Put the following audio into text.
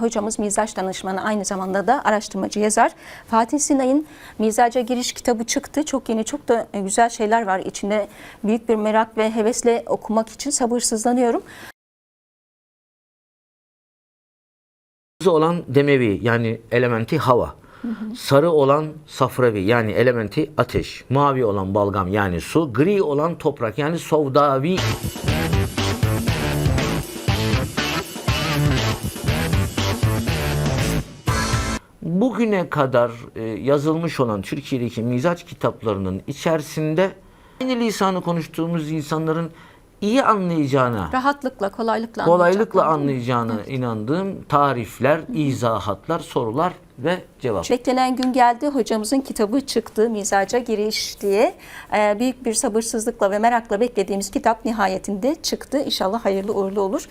hocamız mizaç danışmanı aynı zamanda da araştırmacı yazar. Fatih Sinay'ın mizaca giriş kitabı çıktı. Çok yeni çok da e, güzel şeyler var. İçinde büyük bir merak ve hevesle okumak için sabırsızlanıyorum. Olan demevi yani elementi hava. Sarı olan safravi yani elementi ateş. Mavi olan balgam yani su. Gri olan toprak yani sovdavi. Bugüne kadar e, yazılmış olan Türkiye'deki mizaç kitaplarının içerisinde aynı lisanı konuştuğumuz insanların iyi anlayacağına Rahatlıkla, kolaylıkla kolaylıkla anlayacağına inandığım tarifler, izahatlar, sorular ve cevap. Beklenen gün geldi. Hocamızın kitabı çıktı. Mizaca giriş diye. Ee, büyük bir sabırsızlıkla ve merakla beklediğimiz kitap nihayetinde çıktı. İnşallah hayırlı uğurlu olur.